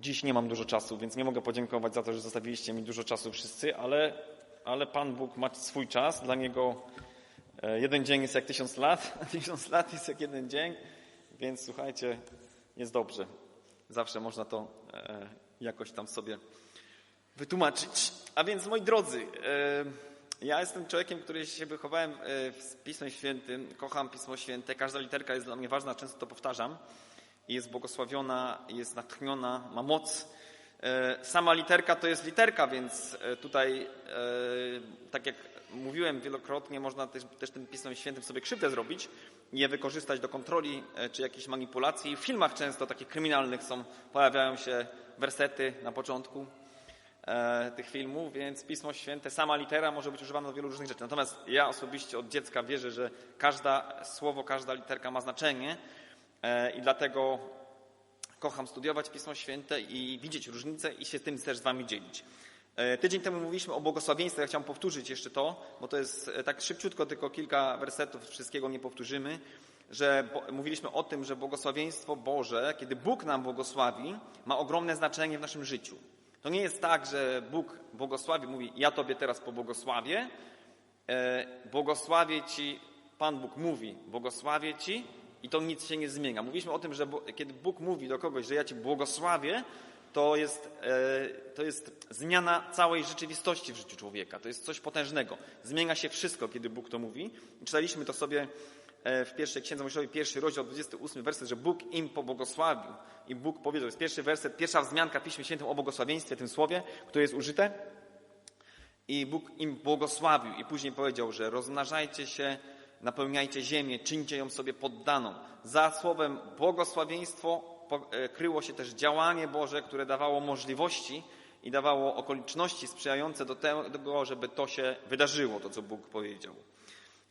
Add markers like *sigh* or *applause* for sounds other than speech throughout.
Dziś nie mam dużo czasu, więc nie mogę podziękować za to, że zostawiliście mi dużo czasu wszyscy, ale, ale Pan Bóg ma swój czas. Dla Niego e, jeden dzień jest jak tysiąc lat, *laughs* a tysiąc lat jest jak jeden dzień, więc słuchajcie, jest dobrze. Zawsze można to e, jakoś tam sobie wytłumaczyć. A więc, moi drodzy, e, ja jestem człowiekiem, który się wychowałem w Pismie Świętym, kocham Pismo Święte, każda literka jest dla mnie ważna, często to powtarzam jest błogosławiona, jest natchniona, ma moc. E, sama literka to jest literka, więc e, tutaj, e, tak jak mówiłem wielokrotnie, można też, też tym Pismem Świętym sobie krzywdę zrobić je wykorzystać do kontroli czy jakiejś manipulacji. W filmach często takich kryminalnych są, pojawiają się wersety na początku tych filmów, więc Pismo Święte, sama litera może być używana do wielu różnych rzeczy. Natomiast ja osobiście od dziecka wierzę, że każda słowo, każda literka ma znaczenie i dlatego kocham studiować Pismo Święte i widzieć różnice i się tym też z Wami dzielić. E, tydzień temu mówiliśmy o błogosławieństwie. Ja chciałem powtórzyć jeszcze to, bo to jest e, tak szybciutko, tylko kilka wersetów, wszystkiego nie powtórzymy, że mówiliśmy o tym, że błogosławieństwo Boże, kiedy Bóg nam błogosławi, ma ogromne znaczenie w naszym życiu. To nie jest tak, że Bóg błogosławi, mówi, ja Tobie teraz pobłogosławię, błogosławię Ci, Pan Bóg mówi, błogosławię Ci, i to nic się nie zmienia. Mówiliśmy o tym, że kiedy Bóg mówi do kogoś, że ja Cię błogosławię, to jest, e, to jest zmiana całej rzeczywistości w życiu człowieka. To jest coś potężnego. Zmienia się wszystko, kiedy Bóg to mówi. Czytaliśmy to sobie e, w pierwszej Księdze Mojżeszowej, pierwszy rozdział, 28 werset, że Bóg im pobłogosławił. I Bóg powiedział, to jest pierwszy werset, pierwsza wzmianka w Piśmie Świętym o błogosławieństwie, tym słowie, które jest użyte. I Bóg im błogosławił. I później powiedział, że rozmnażajcie się, napełniajcie ziemię, czyńcie ją sobie poddaną. Za słowem błogosławieństwo e, kryło się też działanie Boże, które dawało możliwości i dawało okoliczności sprzyjające do tego, żeby to się wydarzyło, to co Bóg powiedział.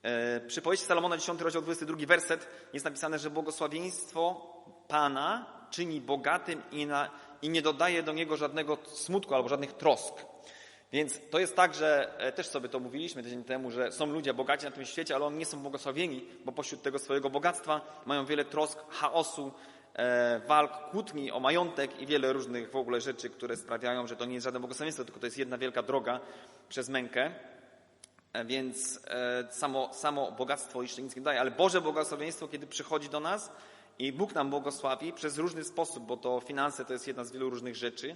E, przy powieści Salomona, 10 rozdział, 22 werset jest napisane, że błogosławieństwo Pana czyni bogatym i, na, i nie dodaje do niego żadnego smutku albo żadnych trosk. Więc to jest tak, że e, też sobie to mówiliśmy tydzień temu, że są ludzie bogaci na tym świecie, ale oni nie są błogosławieni, bo pośród tego swojego bogactwa mają wiele trosk, chaosu, e, walk, kłótni o majątek i wiele różnych w ogóle rzeczy, które sprawiają, że to nie jest żadne błogosławieństwo, tylko to jest jedna wielka droga przez mękę. E, więc samo, samo bogactwo jeszcze nic nie daje, ale Boże błogosławieństwo, kiedy przychodzi do nas i Bóg nam błogosławi przez różny sposób, bo to finanse to jest jedna z wielu różnych rzeczy,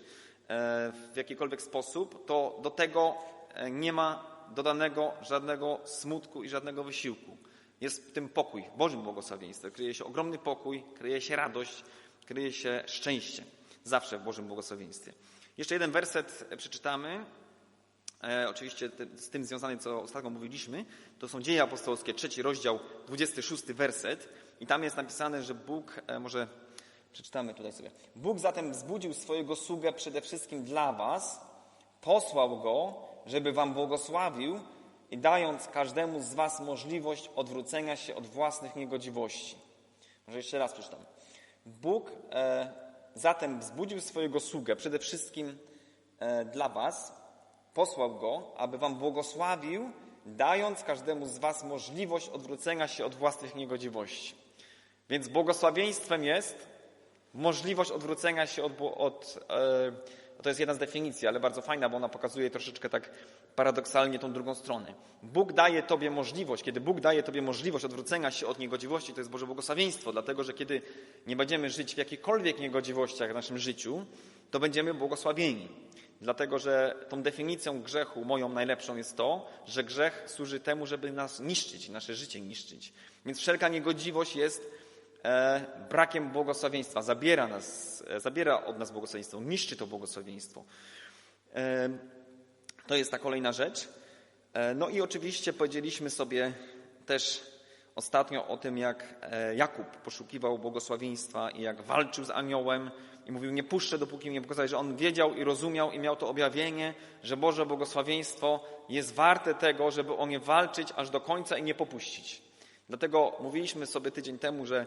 w jakikolwiek sposób, to do tego e, nie ma dodanego żadnego smutku i żadnego wysiłku. Jest w tym pokój, Bożym błogosławieństwie. Kryje się ogromny pokój, kryje się radość, kryje się szczęście. Zawsze w Bożym błogosławieństwie. Jeszcze jeden werset przeczytamy. E, oczywiście z tym związany, co ostatnio mówiliśmy. To są Dzieje Apostolskie, trzeci rozdział, 26 werset. I tam jest napisane, że Bóg, e, może Przeczytamy tutaj sobie. Bóg zatem wzbudził swojego sługę przede wszystkim dla was, posłał go, żeby wam błogosławił i dając każdemu z was możliwość odwrócenia się od własnych niegodziwości. Może jeszcze raz przeczytam. Bóg e, zatem wzbudził swojego sługę przede wszystkim e, dla was, posłał go, aby wam błogosławił, dając każdemu z was możliwość odwrócenia się od własnych niegodziwości. Więc błogosławieństwem jest możliwość odwrócenia się od. od e, to jest jedna z definicji, ale bardzo fajna, bo ona pokazuje troszeczkę tak paradoksalnie tą drugą stronę. Bóg daje Tobie możliwość, kiedy Bóg daje Tobie możliwość odwrócenia się od niegodziwości, to jest Boże błogosławieństwo, dlatego że kiedy nie będziemy żyć w jakichkolwiek niegodziwościach w naszym życiu, to będziemy błogosławieni. Dlatego, że tą definicją grzechu moją najlepszą jest to, że grzech służy temu, żeby nas niszczyć, nasze życie niszczyć. Więc wszelka niegodziwość jest brakiem błogosławieństwa, zabiera, nas, e, zabiera od nas błogosławieństwo, niszczy to błogosławieństwo. E, to jest ta kolejna rzecz. No i oczywiście powiedzieliśmy sobie też ostatnio o tym, jak Jakub poszukiwał błogosławieństwa i jak walczył z aniołem i mówił, nie puszczę, dopóki mnie błogosławi, że on wiedział i rozumiał i miał to objawienie, że Boże błogosławieństwo jest warte tego, żeby o nie walczyć aż do końca i nie popuścić. Dlatego mówiliśmy sobie tydzień temu, że e,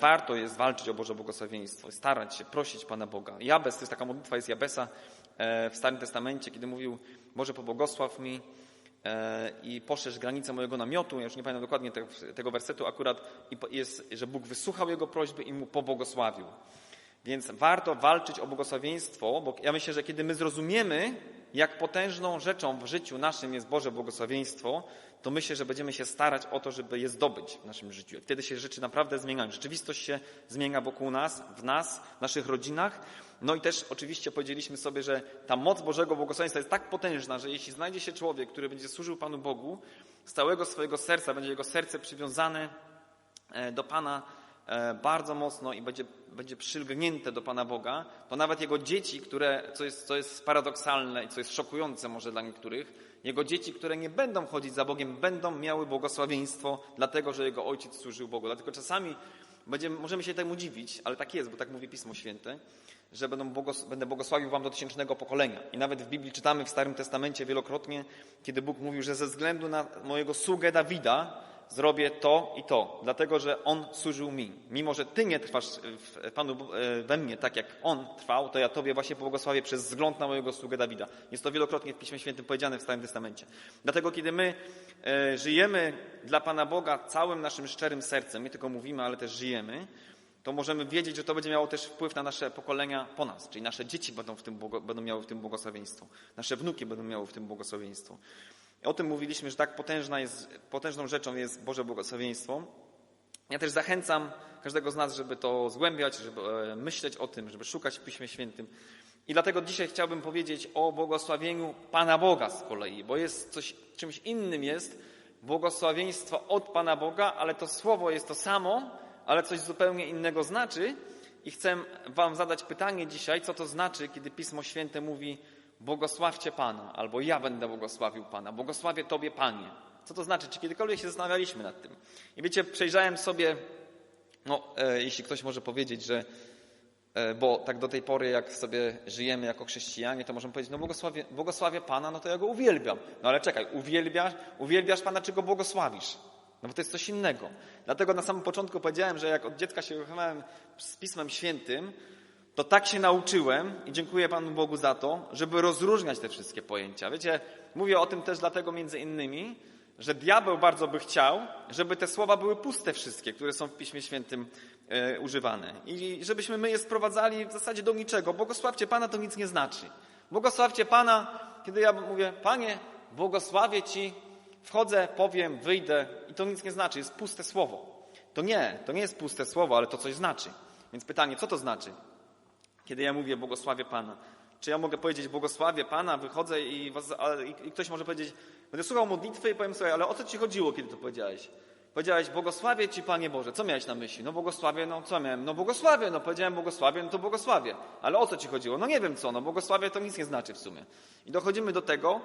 warto jest walczyć o Boże błogosławieństwo, starać się, prosić Pana Boga. Jabes, to jest taka modlitwa, jest Jabesa e, w Starym Testamencie, kiedy mówił, Boże pobłogosław mi e, i poszerz granice mojego namiotu. Ja już nie pamiętam dokładnie tego wersetu akurat, jest, że Bóg wysłuchał jego prośby i mu pobłogosławił. Więc warto walczyć o błogosławieństwo, bo ja myślę, że kiedy my zrozumiemy, jak potężną rzeczą w życiu naszym jest Boże błogosławieństwo, to myślę, że będziemy się starać o to, żeby je zdobyć w naszym życiu. Wtedy się rzeczy naprawdę zmieniają. Rzeczywistość się zmienia wokół nas, w nas, w naszych rodzinach. No i też oczywiście powiedzieliśmy sobie, że ta moc Bożego błogosławieństwa jest tak potężna, że jeśli znajdzie się człowiek, który będzie służył Panu Bogu, z całego swojego serca, będzie jego serce przywiązane e, do Pana bardzo mocno i będzie, będzie przylgnięte do Pana Boga, to nawet jego dzieci, które, co jest, co jest paradoksalne i co jest szokujące może dla niektórych, jego dzieci, które nie będą chodzić za Bogiem, będą miały błogosławieństwo, dlatego że jego ojciec służył Bogu. Dlatego czasami będziemy, możemy się temu dziwić, ale tak jest, bo tak mówi Pismo Święte, że będą błogos będę błogosławił wam do tysięcznego pokolenia. I nawet w Biblii czytamy w Starym Testamencie wielokrotnie, kiedy Bóg mówił, że ze względu na mojego sługę Dawida zrobię to i to, dlatego że on służył mi. Mimo, że ty nie trwasz w Panu e, we mnie tak, jak on trwał, to ja tobie właśnie błogosławię przez wzgląd na mojego sługę Dawida. Jest to wielokrotnie w Piśmie Świętym powiedziane w Starym Testamencie. Dlatego, kiedy my e, żyjemy dla Pana Boga całym naszym szczerym sercem, nie tylko mówimy, ale też żyjemy, to możemy wiedzieć, że to będzie miało też wpływ na nasze pokolenia po nas, czyli nasze dzieci będą, w tym, będą miały w tym błogosławieństwo, nasze wnuki będą miały w tym błogosławieństwo. O tym mówiliśmy, że tak potężna jest, potężną rzeczą jest Boże błogosławieństwo. Ja też zachęcam każdego z nas, żeby to zgłębiać, żeby e, myśleć o tym, żeby szukać w Piśmie Świętym. I dlatego dzisiaj chciałbym powiedzieć o błogosławieniu Pana Boga z kolei, bo jest coś, czymś innym jest błogosławieństwo od Pana Boga, ale to słowo jest to samo, ale coś zupełnie innego znaczy. I chcę Wam zadać pytanie dzisiaj, co to znaczy, kiedy Pismo Święte mówi błogosławcie Pana, albo ja będę błogosławił Pana, błogosławię Tobie, Panie. Co to znaczy? Czy kiedykolwiek się zastanawialiśmy nad tym? I wiecie, przejrzałem sobie, no, e, jeśli ktoś może powiedzieć, że e, bo tak do tej pory, jak sobie żyjemy jako chrześcijanie, to możemy powiedzieć, no błogosławię, błogosławię Pana, no to ja Go uwielbiam. No ale czekaj, uwielbiasz, uwielbiasz Pana, czy Go błogosławisz? No bo to jest coś innego. Dlatego na samym początku powiedziałem, że jak od dziecka się wychowałem z Pismem Świętym, to tak się nauczyłem i dziękuję Panu Bogu za to, żeby rozróżniać te wszystkie pojęcia. Wiecie, mówię o tym też dlatego między innymi, że diabeł bardzo by chciał, żeby te słowa były puste wszystkie, które są w Piśmie Świętym e, używane. I żebyśmy my je sprowadzali w zasadzie do niczego. Błogosławcie Pana to nic nie znaczy. Błogosławcie Pana, kiedy ja mówię, Panie, błogosławię Ci, wchodzę, powiem, wyjdę i to nic nie znaczy, jest puste słowo. To nie, to nie jest puste słowo, ale to coś znaczy. Więc pytanie, co to znaczy? Kiedy ja mówię błogosławię Pana. Czy ja mogę powiedzieć błogosławię Pana, wychodzę i, was, i, i ktoś może powiedzieć, będę słuchał modlitwy i powiem sobie, ale o co Ci chodziło, kiedy to powiedziałeś? Powiedziałeś, błogosławię Ci, Panie Boże. Co miałeś na myśli? No błogosławię, no co miałem? No błogosławię, no powiedziałem błogosławię, no to błogosławię. Ale o co Ci chodziło? No nie wiem co, no błogosławię to nic nie znaczy w sumie. I dochodzimy do tego,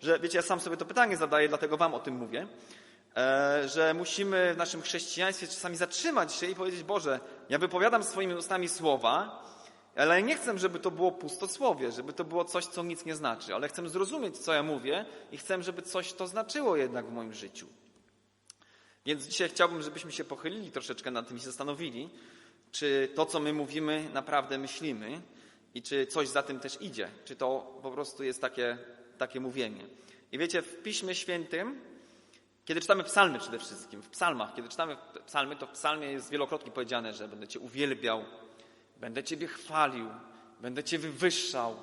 że wiecie, ja sam sobie to pytanie zadaję, dlatego Wam o tym mówię, e, że musimy w naszym chrześcijaństwie czasami zatrzymać się i powiedzieć, Boże, ja wypowiadam swoimi ustami słowa, ale nie chcę, żeby to było pustosłowie, żeby to było coś, co nic nie znaczy, ale chcę zrozumieć, co ja mówię i chcę, żeby coś to znaczyło jednak w moim życiu. Więc dzisiaj chciałbym, żebyśmy się pochylili troszeczkę nad tym i zastanowili, czy to, co my mówimy, naprawdę myślimy i czy coś za tym też idzie, czy to po prostu jest takie, takie mówienie. I wiecie, w Piśmie Świętym, kiedy czytamy psalmy przede wszystkim, w psalmach, kiedy czytamy psalmy, to w psalmie jest wielokrotnie powiedziane, że będę Cię uwielbiał, Będę Ciebie chwalił, będę Cię wywyższał.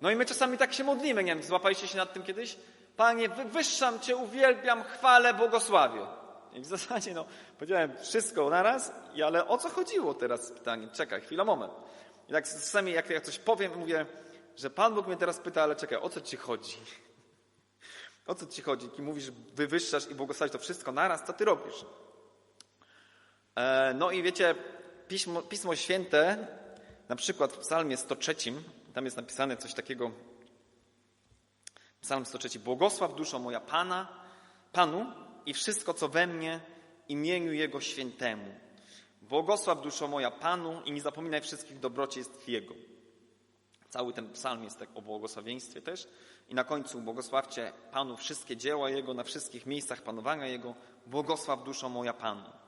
No i my czasami tak się modlimy, nie wiem, złapaliście się nad tym kiedyś? Panie, wywyższam Cię, uwielbiam, chwalę, błogosławię. I w zasadzie, no, powiedziałem wszystko naraz, ale o co chodziło teraz pytanie? Czekaj, chwila, moment. I tak czasami, jak ja coś powiem, mówię, że Pan Bóg mnie teraz pyta, ale czekaj, o co Ci chodzi? O co Ci chodzi? Kiedy mówisz, wywyższasz i błogosławisz to wszystko naraz, co Ty robisz? E, no i wiecie, Pismo, Pismo Święte, na przykład w Psalmie 103, tam jest napisane coś takiego. Psalm 103. Błogosław duszo moja Pana, Panu i wszystko, co we mnie, imieniu Jego świętemu. Błogosław duszo moja Panu i nie zapominaj wszystkich dobrocieństw Jego. Cały ten psalm jest tak o błogosławieństwie też. I na końcu błogosławcie Panu wszystkie dzieła Jego, na wszystkich miejscach panowania Jego. Błogosław duszo moja Panu.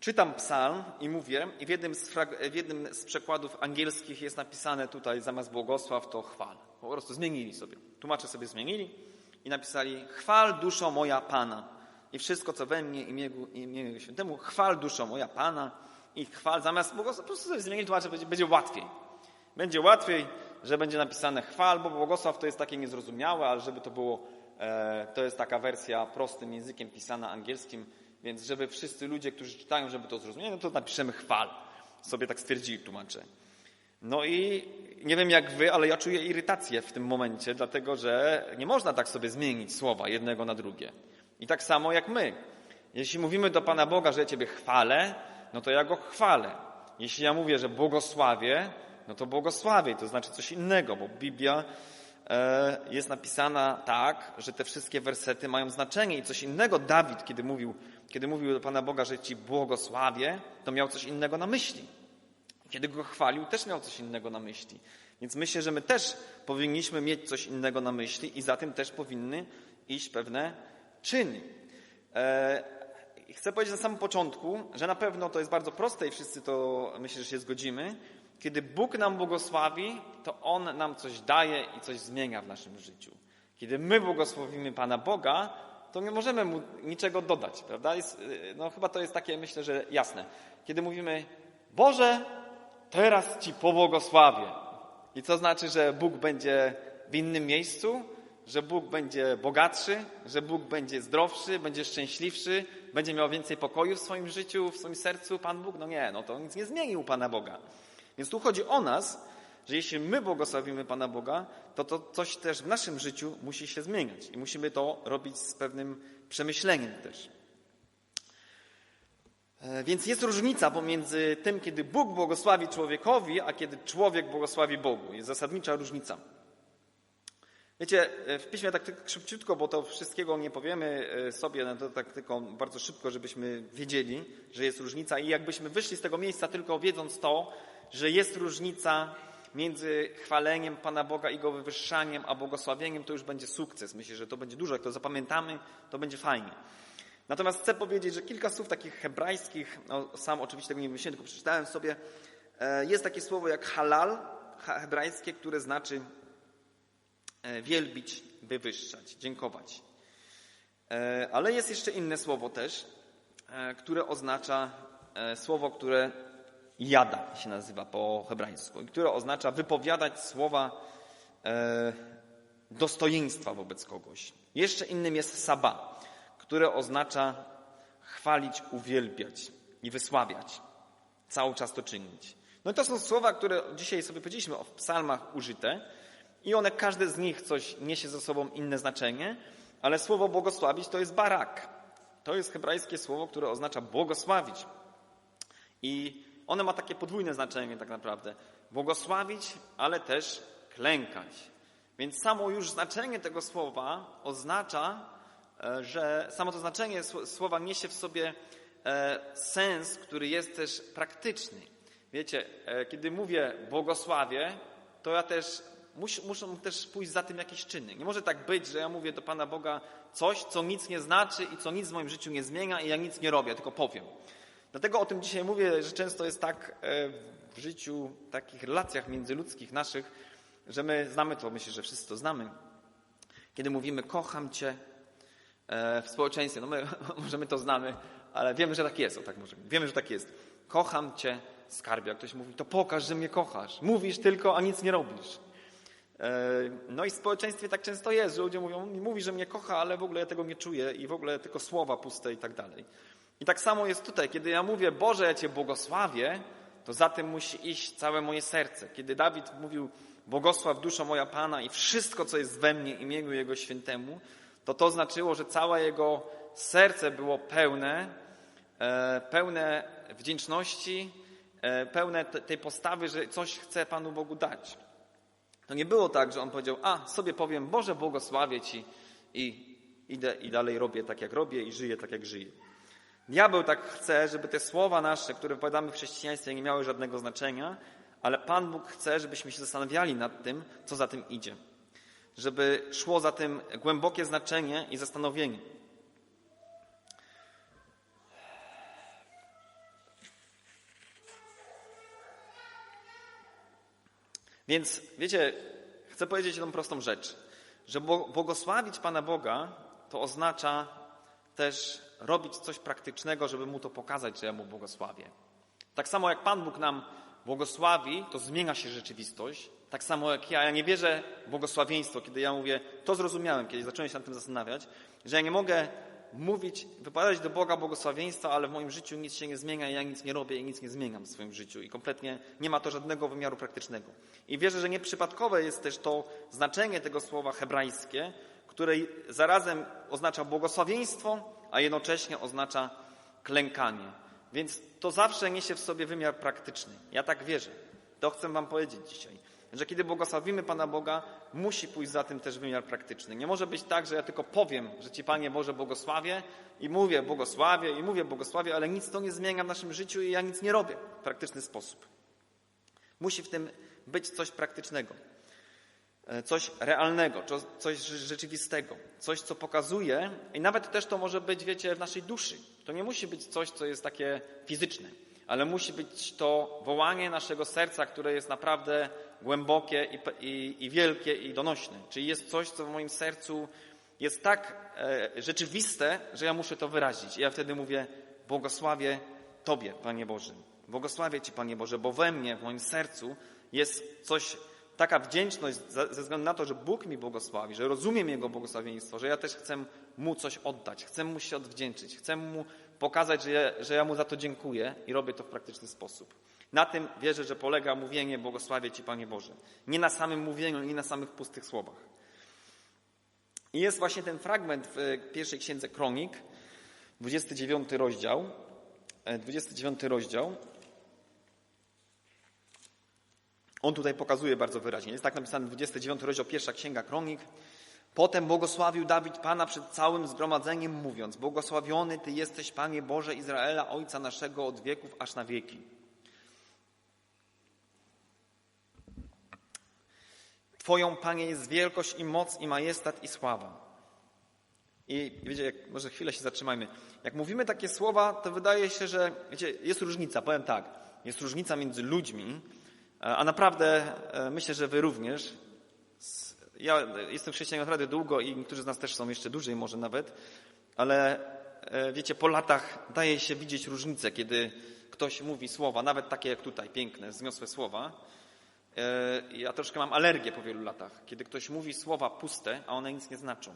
Czytam psalm i mówię, i w jednym, z w jednym z przekładów angielskich jest napisane tutaj zamiast błogosław to chwal. Po prostu zmienili sobie. Tłumacze sobie zmienili i napisali chwal duszo moja Pana i wszystko, co we mnie imieniu, imieniu Świętemu, chwal duszo moja Pana i chwal, zamiast błogosław, po prostu sobie zmienili tłumacze, będzie, będzie łatwiej. Będzie łatwiej, że będzie napisane chwal, bo błogosław to jest takie niezrozumiałe, ale żeby to było, e, to jest taka wersja prostym językiem pisana angielskim, więc żeby wszyscy ludzie, którzy czytają, żeby to zrozumieli, no to napiszemy chwal. Sobie tak stwierdzili tłumacze. No i nie wiem jak wy, ale ja czuję irytację w tym momencie, dlatego że nie można tak sobie zmienić słowa jednego na drugie. I tak samo jak my. Jeśli mówimy do Pana Boga, że ja Ciebie chwalę, no to ja Go chwalę. Jeśli ja mówię, że błogosławię, no to błogosławię, to znaczy coś innego, bo Biblia jest napisana tak, że te wszystkie wersety mają znaczenie i coś innego Dawid, kiedy mówił, kiedy mówił do Pana Boga, że Ci błogosławię, to miał coś innego na myśli. Kiedy go chwalił, też miał coś innego na myśli. Więc myślę, że my też powinniśmy mieć coś innego na myśli i za tym też powinny iść pewne czyny. E, chcę powiedzieć na samym początku, że na pewno to jest bardzo proste i wszyscy to myślę, że się zgodzimy. Kiedy Bóg nam błogosławi, to On nam coś daje i coś zmienia w naszym życiu. Kiedy my błogosławimy Pana Boga, to nie możemy Mu niczego dodać, prawda? Jest, no chyba to jest takie, myślę, że jasne. Kiedy mówimy, Boże, teraz Ci pobłogosławię. I co znaczy, że Bóg będzie w innym miejscu, że Bóg będzie bogatszy, że Bóg będzie zdrowszy, będzie szczęśliwszy, będzie miał więcej pokoju w swoim życiu, w swoim sercu, Pan Bóg? No nie, no to nic nie zmienił Pana Boga. Więc tu chodzi o nas, że jeśli my błogosławimy Pana Boga, to to coś też w naszym życiu musi się zmieniać i musimy to robić z pewnym przemyśleniem też. E, więc jest różnica pomiędzy tym, kiedy Bóg błogosławi człowiekowi, a kiedy człowiek błogosławi Bogu. Jest zasadnicza różnica. Wiecie, e, w piśmie tak szybciutko, bo to wszystkiego nie powiemy e, sobie, no to tak tylko bardzo szybko, żebyśmy wiedzieli, że jest różnica i jakbyśmy wyszli z tego miejsca tylko wiedząc to, że jest różnica między chwaleniem Pana Boga i Go wywyższaniem, a błogosławieniem, to już będzie sukces. Myślę, że to będzie dużo. Jak to zapamiętamy, to będzie fajnie. Natomiast chcę powiedzieć, że kilka słów takich hebrajskich, no, sam oczywiście tego nie wymyśliłem, tylko przeczytałem sobie, e, jest takie słowo jak halal, hebrajskie, które znaczy e, wielbić, wywyższać, dziękować. E, ale jest jeszcze inne słowo też, które oznacza słowo, które jada się nazywa po hebrajsku, które oznacza wypowiadać słowa dostojeństwa wobec kogoś. Jeszcze innym jest sabah które oznacza chwalić, uwielbiać i wysławiać. Cały czas to czynić. No i to są słowa, które dzisiaj sobie powiedzieliśmy w psalmach użyte i one, każde z nich coś niesie ze sobą inne znaczenie, ale słowo błogosławić to jest barak. To jest hebrajskie słowo, które oznacza błogosławić. I one ma takie podwójne znaczenie tak naprawdę. Błogosławić, ale też klękać. Więc samo już znaczenie tego słowa oznacza E, że samo to znaczenie słowa niesie w sobie e, sens, który jest też praktyczny. Wiecie, e, kiedy mówię błogosławie, to ja też mus, muszą też pójść za tym jakieś czyny. Nie może tak być, że ja mówię do Pana Boga coś, co nic nie znaczy i co nic w moim życiu nie zmienia i ja nic nie robię, tylko powiem. Dlatego o tym dzisiaj mówię, że często jest tak w życiu, w takich relacjach międzyludzkich naszych, że my znamy to, myślę, że wszyscy to znamy. Kiedy mówimy kocham Cię, E, w społeczeństwie. No my *laughs* możemy to znamy, ale wiemy, że tak jest. O tak możemy. Wiemy, że tak jest. Kocham Cię, skarbie. Jak ktoś mówi, to pokaż, że mnie kochasz. Mówisz tylko, a nic nie robisz. E, no i w społeczeństwie tak często jest, że ludzie mówią, mówi, że mnie kocha, ale w ogóle ja tego nie czuję i w ogóle tylko słowa puste i tak dalej. I tak samo jest tutaj. Kiedy ja mówię, Boże, ja Cię błogosławię, to za tym musi iść całe moje serce. Kiedy Dawid mówił, błogosław dusza moja Pana i wszystko, co jest we mnie, imieniu Jego świętemu, to to znaczyło, że całe jego serce było pełne, e, pełne wdzięczności, e, pełne tej postawy, że coś chce Panu Bogu dać. To nie było tak, że on powiedział, a sobie powiem, Boże, błogosławię Ci i idę i dalej robię tak, jak robię i żyję tak, jak żyję. Diabeł tak chce, żeby te słowa nasze, które wypowiadamy w chrześcijaństwie, nie miały żadnego znaczenia, ale Pan Bóg chce, żebyśmy się zastanawiali nad tym, co za tym idzie żeby szło za tym głębokie znaczenie i zastanowienie. Więc wiecie, chcę powiedzieć jedną prostą rzecz, że błogosławić Pana Boga to oznacza też robić coś praktycznego, żeby Mu to pokazać, że ja Mu błogosławię. Tak samo jak Pan Bóg nam błogosławi, to zmienia się rzeczywistość. Tak samo jak ja, ja nie wierzę w błogosławieństwo, kiedy ja mówię, to zrozumiałem, kiedy zacząłem się nad tym zastanawiać, że ja nie mogę mówić, wypowiadać do Boga błogosławieństwa, ale w moim życiu nic się nie zmienia, ja nic nie robię i nic nie zmieniam w swoim życiu i kompletnie nie ma to żadnego wymiaru praktycznego. I wierzę, że nieprzypadkowe jest też to znaczenie tego słowa hebrajskie, które zarazem oznacza błogosławieństwo, a jednocześnie oznacza klękanie. Więc to zawsze niesie w sobie wymiar praktyczny. Ja tak wierzę. To chcę Wam powiedzieć dzisiaj. Że kiedy błogosławimy Pana Boga, musi pójść za tym też wymiar praktyczny. Nie może być tak, że ja tylko powiem, że Ci Panie Boże błogosławię i mówię błogosławię i mówię błogosławię, ale nic to nie zmienia w naszym życiu i ja nic nie robię w praktyczny sposób. Musi w tym być coś praktycznego. E, coś realnego, coś rzeczywistego, coś, co pokazuje, i nawet też to może być, wiecie, w naszej duszy. To nie musi być coś, co jest takie fizyczne, ale musi być to wołanie naszego serca, które jest naprawdę głębokie i, i, i wielkie i donośne. Czyli jest coś, co w moim sercu jest tak e, rzeczywiste, że ja muszę to wyrazić. I ja wtedy mówię, błogosławię Tobie, Panie Boże. Błogosławię Ci, Panie Boże, bo we mnie, w moim sercu jest coś taka wdzięczność ze względu na to, że Bóg mi błogosławi, że rozumiem Jego błogosławieństwo, że ja też chcę Mu coś oddać, chcę Mu się odwdzięczyć, chcę Mu pokazać, że ja, że ja Mu za to dziękuję i robię to w praktyczny sposób. Na tym wierzę, że polega mówienie błogosławię Ci, Panie Boże. Nie na samym mówieniu, nie na samych pustych słowach. I jest właśnie ten fragment w pierwszej księdze Kronik, 29 rozdział, 29 e, rozdział, On tutaj pokazuje bardzo wyraźnie. Jest tak napisane 29 rozdział, pierwsza księga Kronik. Potem błogosławił Dawid Pana przed całym zgromadzeniem, mówiąc: Błogosławiony Ty jesteś, Panie Boże Izraela, Ojca naszego od wieków aż na wieki. Twoją, Panie, jest wielkość i moc i majestat i sława. I wiecie, jak, może chwilę się zatrzymajmy. Jak mówimy takie słowa, to wydaje się, że wiecie, jest różnica. Powiem tak, jest różnica między ludźmi, a naprawdę e, myślę, że wy również. Ja jestem chrześcijaninem naprawdę długo i niektórzy z nas też są jeszcze dłużej może nawet, ale e, wiecie, po latach daje się widzieć różnicę, kiedy ktoś mówi słowa, nawet takie jak tutaj, piękne, wzniosłe słowa. E, ja troszkę mam alergię po wielu latach, kiedy ktoś mówi słowa puste, a one nic nie znaczą.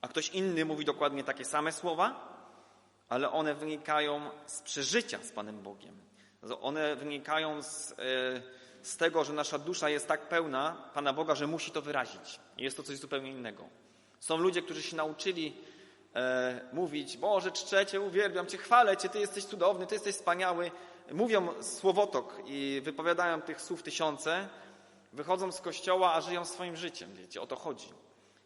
A ktoś inny mówi dokładnie takie same słowa, ale one wynikają z przeżycia z Panem Bogiem. One wynikają z z tego, że nasza dusza jest tak pełna Pana Boga, że musi to wyrazić. Jest to coś zupełnie innego. Są ludzie, którzy się nauczyli e, mówić, Boże, czczę Cię, uwielbiam Cię, chwalę Cię, Ty jesteś cudowny, Ty jesteś wspaniały. Mówią słowotok i wypowiadają tych słów tysiące, wychodzą z kościoła, a żyją swoim życiem. Wiecie, o to chodzi.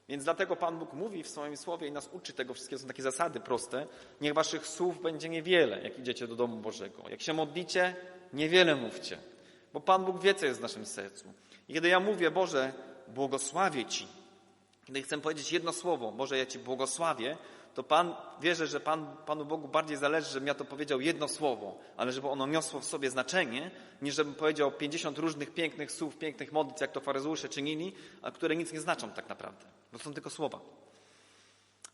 Więc dlatego Pan Bóg mówi w swoim słowie i nas uczy tego wszystkiego. Są takie zasady proste. Niech waszych słów będzie niewiele, jak idziecie do domu Bożego. Jak się modlicie, niewiele mówcie. Bo Pan Bóg wie, co jest w naszym sercu. I kiedy ja mówię, Boże, błogosławię Ci, kiedy chcę powiedzieć jedno słowo, Boże, ja Ci błogosławię, to Pan, wierzę, że Pan, Panu Bogu bardziej zależy, żebym ja to powiedział jedno słowo, ale żeby ono niosło w sobie znaczenie, niż żebym powiedział 50 różnych pięknych słów, pięknych modlitw, jak to faryzeusze czynili, a które nic nie znaczą tak naprawdę. Bo są tylko słowa.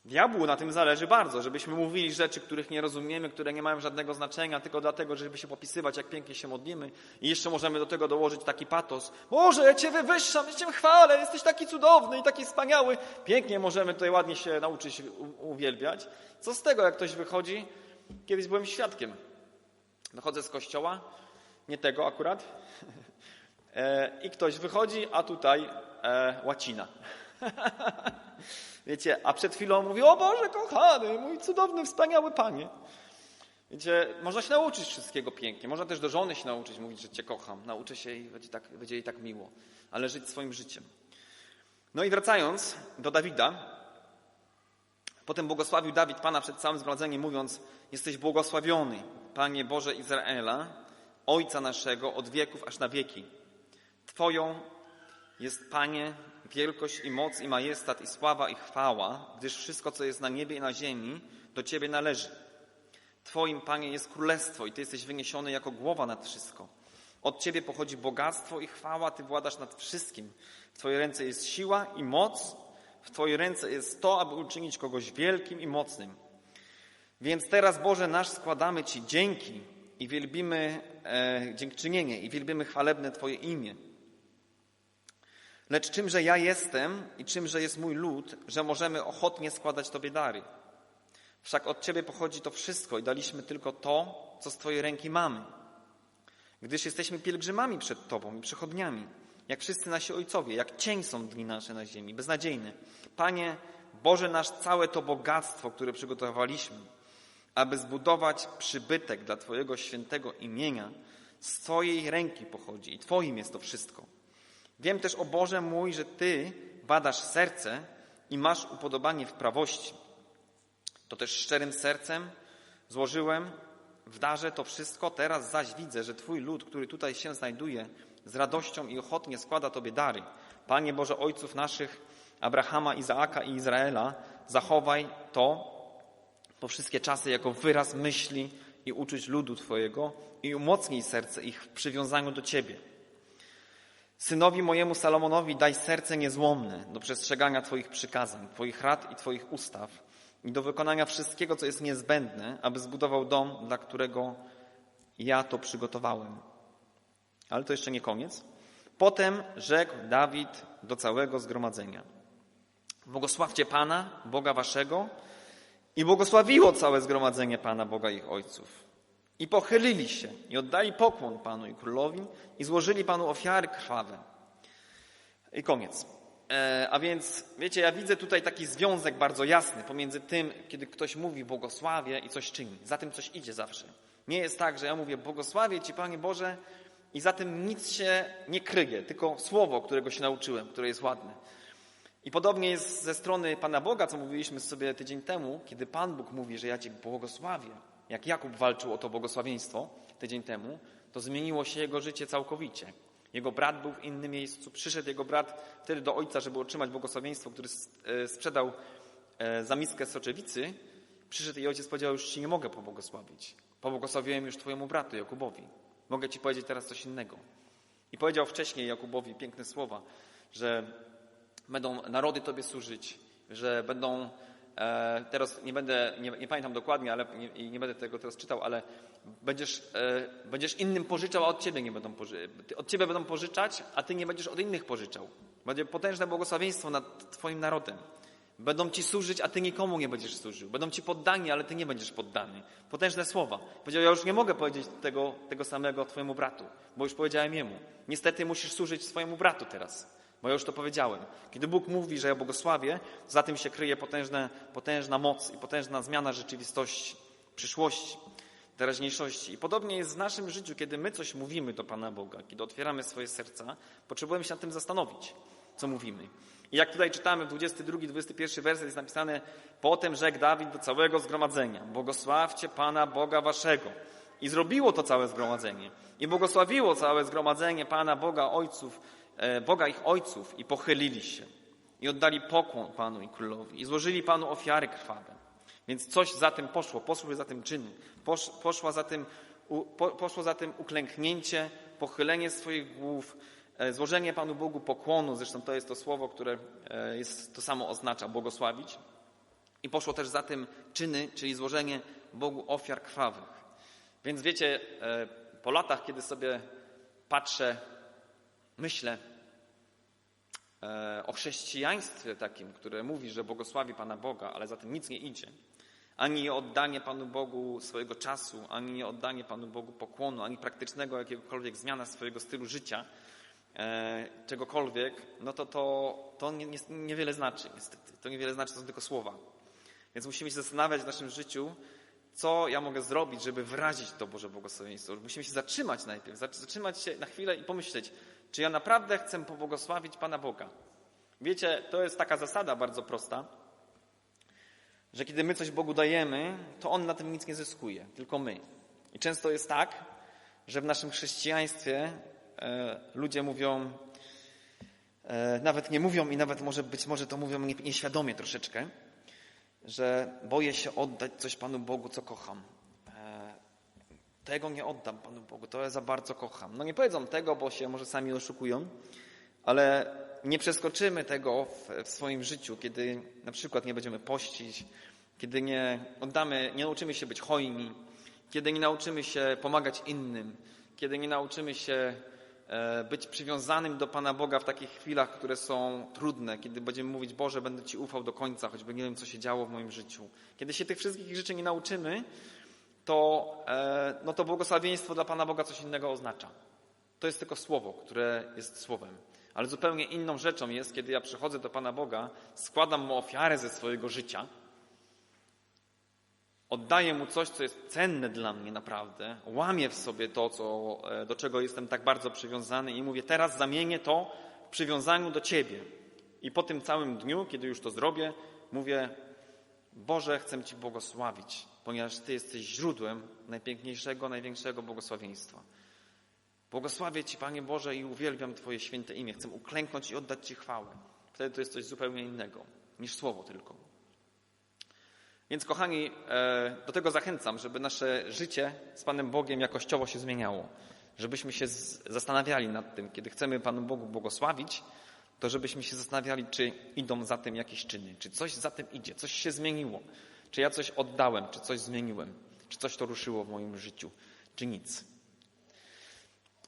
Diabłu na tym zależy bardzo, żebyśmy mówili rzeczy, których nie rozumiemy, które nie mają żadnego znaczenia, tylko dlatego, żeby się popisywać, jak pięknie się modlimy. I jeszcze możemy do tego dołożyć taki patos. Boże, ja Cię wywyższam, ja Cię chwalę, jesteś taki cudowny i taki wspaniały. Pięknie możemy tutaj ładnie się nauczyć uwielbiać. Co z tego, jak ktoś wychodzi? Kiedyś byłem świadkiem. Wychodzę z kościoła, nie tego akurat, *laughs* e, i ktoś wychodzi, a tutaj e, łacina. *laughs* Wiecie, a przed chwilą mówi, o Boże kochany, mój cudowny, wspaniały Panie. Wiecie, można się nauczyć wszystkiego pięknie. Można też do żony się nauczyć mówić, że Cię kocham. Nauczę się i będzie, tak, będzie jej tak miło. Ale żyć swoim życiem. No i wracając do Dawida. Potem błogosławił Dawid Pana przed całym zgromadzeniem, mówiąc, jesteś błogosławiony, Panie Boże Izraela, Ojca naszego od wieków aż na wieki. Twoją jest, Panie, wielkość i moc i majestat i sława i chwała, gdyż wszystko, co jest na niebie i na ziemi, do Ciebie należy. Twoim, Panie, jest królestwo i Ty jesteś wyniesiony jako głowa nad wszystko. Od Ciebie pochodzi bogactwo i chwała, Ty władasz nad wszystkim. W Twojej ręce jest siła i moc, w Twojej ręce jest to, aby uczynić kogoś wielkim i mocnym. Więc teraz, Boże nasz, składamy Ci dzięki i wielbimy e, dziękczynienie i wielbimy chwalebne Twoje imię. Lecz czymże ja jestem i czymże jest mój lud, że możemy ochotnie składać Tobie dary? Wszak od Ciebie pochodzi to wszystko i daliśmy tylko to, co z Twojej ręki mamy. Gdyż jesteśmy pielgrzymami przed Tobą i przechodniami, jak wszyscy nasi ojcowie, jak cień są dni nasze na ziemi, beznadziejne. Panie, Boże nasz, całe to bogactwo, które przygotowaliśmy, aby zbudować przybytek dla Twojego świętego imienia, z Twojej ręki pochodzi i Twoim jest to wszystko. Wiem też, o Boże mój, że Ty badasz serce i masz upodobanie w prawości. To też szczerym sercem złożyłem w darze to wszystko, teraz zaś widzę, że Twój lud, który tutaj się znajduje, z radością i ochotnie składa Tobie dary. Panie Boże Ojców naszych, Abrahama, Izaaka i Izraela, zachowaj to po wszystkie czasy jako wyraz myśli i uczuć ludu Twojego i umocnij serce ich w przywiązaniu do Ciebie. Synowi mojemu Salomonowi daj serce niezłomne do przestrzegania Twoich przykazań, Twoich rad i Twoich ustaw i do wykonania wszystkiego, co jest niezbędne, aby zbudował dom, dla którego ja to przygotowałem. Ale to jeszcze nie koniec. Potem rzekł Dawid do całego zgromadzenia. Błogosławcie Pana, Boga Waszego i błogosławiło całe zgromadzenie Pana, Boga ich ojców. I pochylili się i oddali pokłon Panu i Królowi i złożyli Panu ofiary krwawe. I koniec. E, a więc, wiecie, ja widzę tutaj taki związek bardzo jasny pomiędzy tym, kiedy ktoś mówi błogosławie i coś czyni. Za tym coś idzie zawsze. Nie jest tak, że ja mówię błogosławię Ci, Panie Boże, i za tym nic się nie kryje, tylko słowo, którego się nauczyłem, które jest ładne. I podobnie jest ze strony Pana Boga, co mówiliśmy sobie tydzień temu, kiedy Pan Bóg mówi, że ja Cię błogosławię. Jak Jakub walczył o to błogosławieństwo tydzień temu, to zmieniło się jego życie całkowicie. Jego brat był w innym miejscu. Przyszedł jego brat wtedy do ojca, żeby otrzymać błogosławieństwo, który e, sprzedał e, za miskę soczewicy. Przyszedł i ojciec powiedział, już ci nie mogę pobłogosławić. Pobłogosławiłem już twojemu bratu Jakubowi. Mogę ci powiedzieć teraz coś innego. I powiedział wcześniej Jakubowi piękne słowa, że będą narody tobie służyć, że będą teraz nie będę, nie, nie pamiętam dokładnie, ale nie, nie, będę tego teraz czytał, ale będziesz, e, będziesz innym pożyczał, a od ciebie nie będą pożyczać. Od ciebie będą pożyczać, a ty nie będziesz od innych pożyczał. Będzie potężne błogosławieństwo nad twoim narodem. Będą ci służyć, a ty nikomu nie będziesz służył. Będą ci poddani, ale ty nie będziesz poddany. Potężne słowa. Powiedział, ja już nie mogę powiedzieć tego, tego samego twojemu bratu, bo już powiedziałem jemu. Niestety musisz służyć swojemu bratu teraz bo ja już to powiedziałem. Kiedy Bóg mówi, że ja błogosławię, za tym się kryje potężne, potężna moc i potężna zmiana rzeczywistości, przyszłości, teraźniejszości. I podobnie jest w naszym życiu, kiedy my coś mówimy do Pana Boga, kiedy otwieramy swoje serca, potrzebujemy się nad tym zastanowić, co mówimy. I jak tutaj czytamy w 22-21 werset jest napisane Potem rzekł Dawid do całego zgromadzenia Błogosławcie Pana Boga Waszego. I zrobiło to całe zgromadzenie. I błogosławiło całe zgromadzenie Pana Boga Ojców Boga ich ojców i pochylili się i oddali pokłon Panu i Królowi i złożyli Panu ofiary krwawe. Więc coś za tym poszło, poszły za tym czyny, posz, poszła za tym, po, poszło za tym uklęknięcie, pochylenie swoich głów, e, złożenie Panu Bogu pokłonu, zresztą to jest to słowo, które e, jest, to samo oznacza, błogosławić. I poszło też za tym czyny, czyli złożenie Bogu ofiar krwawych. Więc wiecie, po latach, kiedy sobie patrzę myślę e, o chrześcijaństwie takim, które mówi, że błogosławi Pana Boga, ale za tym nic nie idzie. Ani nie oddanie Panu Bogu swojego czasu, ani nie oddanie Panu Bogu pokłonu, ani praktycznego jakiegokolwiek zmiana swojego stylu życia, e, czegokolwiek, no to to, to nie, niewiele znaczy niestety. To niewiele znaczy, to są tylko słowa. Więc musimy się zastanawiać w naszym życiu, co ja mogę zrobić, żeby wyrazić to Boże błogosławieństwo. Musimy się zatrzymać najpierw, zatrzymać się na chwilę i pomyśleć, czy ja naprawdę chcę pobłogosławić Pana Boga? Wiecie, to jest taka zasada bardzo prosta, że kiedy my coś Bogu dajemy, to On na tym nic nie zyskuje, tylko my. I często jest tak, że w naszym chrześcijaństwie e, ludzie mówią, e, nawet nie mówią i nawet może być może to mówią nieświadomie troszeczkę, że boję się oddać coś Panu Bogu, co kocham. Tego nie oddam Panu Bogu, to ja za bardzo kocham. No nie powiedzą tego, bo się może sami oszukują, ale nie przeskoczymy tego w, w swoim życiu, kiedy na przykład nie będziemy pościć, kiedy nie oddamy, nie nauczymy się być hojni, kiedy nie nauczymy się pomagać innym, kiedy nie nauczymy się e, być przywiązanym do Pana Boga w takich chwilach, które są trudne, kiedy będziemy mówić, Boże, będę Ci ufał do końca, choćby nie wiem, co się działo w moim życiu. Kiedy się tych wszystkich rzeczy nie nauczymy, to, e, no to błogosławieństwo dla Pana Boga coś innego oznacza. To jest tylko słowo, które jest słowem. Ale zupełnie inną rzeczą jest, kiedy ja przychodzę do Pana Boga, składam Mu ofiarę ze swojego życia, oddaję Mu coś, co jest cenne dla mnie naprawdę, łamię w sobie to, co, e, do czego jestem tak bardzo przywiązany i mówię, teraz zamienię to w przywiązaniu do Ciebie. I po tym całym dniu, kiedy już to zrobię, mówię, Boże, chcę Ci błogosławić, ponieważ Ty jesteś źródłem najpiękniejszego, największego błogosławieństwa. Błogosławię Ci, Panie Boże, i uwielbiam Twoje święte imię. Chcę uklęknąć i oddać Ci chwałę. Wtedy to jest coś zupełnie innego niż słowo tylko. Więc, kochani, e, do tego zachęcam, żeby nasze życie z Panem Bogiem jakościowo się zmieniało. Żebyśmy się zastanawiali nad tym, kiedy chcemy Panu Bogu błogosławić, to żebyśmy się zastanawiali, czy idą za tym jakieś czyny, czy coś za tym idzie, coś się zmieniło, czy ja coś oddałem, czy coś zmieniłem, czy coś to ruszyło w moim życiu, czy nic.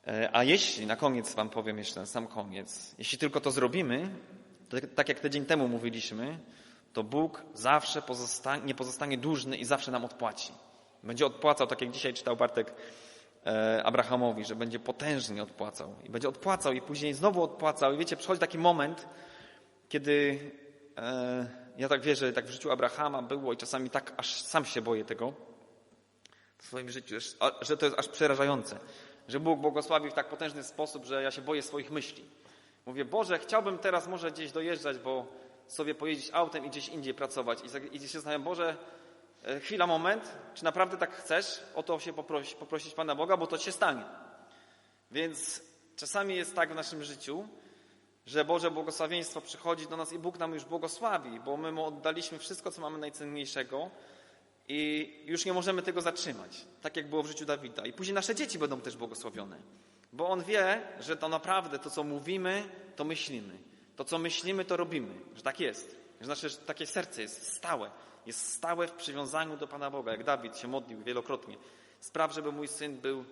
E, a jeśli, na koniec Wam powiem jeszcze na sam koniec, jeśli tylko to zrobimy, to tak jak tydzień temu mówiliśmy, to Bóg zawsze pozostanie, nie pozostanie dłużny i zawsze nam odpłaci. Będzie odpłacał, tak jak dzisiaj czytał Bartek e, Abrahamowi, że będzie potężnie odpłacał. I będzie odpłacał i później znowu odpłacał. I wiecie, przychodzi taki moment, kiedy e, ja tak wierzę, tak w życiu Abrahama było i czasami tak aż sam się boję tego w swoim życiu, że to jest aż przerażające że Bóg błogosławi w tak potężny sposób, że ja się boję swoich myśli. Mówię, Boże, chciałbym teraz może gdzieś dojeżdżać, bo sobie pojeździć autem i gdzieś indziej pracować. I, i się zastanawiam, Boże, e, chwila, moment, czy naprawdę tak chcesz o to się poprosić, poprosić Pana Boga, bo to się stanie. Więc czasami jest tak w naszym życiu, że Boże błogosławieństwo przychodzi do nas i Bóg nam już błogosławi, bo my Mu oddaliśmy wszystko, co mamy najcenniejszego, i już nie możemy tego zatrzymać, tak jak było w życiu Dawida. I później nasze dzieci będą też błogosławione, bo on wie, że to naprawdę to, co mówimy, to myślimy. To, co myślimy, to robimy, że tak jest. Że nasze takie serce jest stałe, jest stałe w przywiązaniu do Pana Boga, jak Dawid się modlił wielokrotnie. Spraw, żeby mój syn był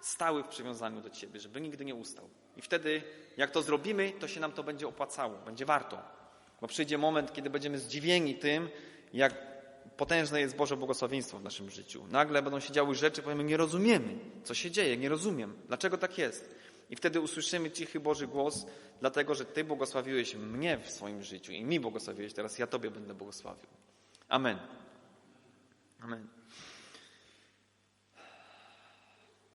stały w przywiązaniu do Ciebie, żeby nigdy nie ustał. I wtedy, jak to zrobimy, to się nam to będzie opłacało, będzie warto. Bo przyjdzie moment, kiedy będziemy zdziwieni tym, jak potężne jest Boże błogosławieństwo w naszym życiu. Nagle będą się działy rzeczy, powiemy, nie rozumiemy, co się dzieje, nie rozumiem, dlaczego tak jest. I wtedy usłyszymy cichy Boży głos, dlatego że Ty błogosławiłeś mnie w swoim życiu i mi błogosławiłeś, teraz ja Tobie będę błogosławił. Amen. Amen.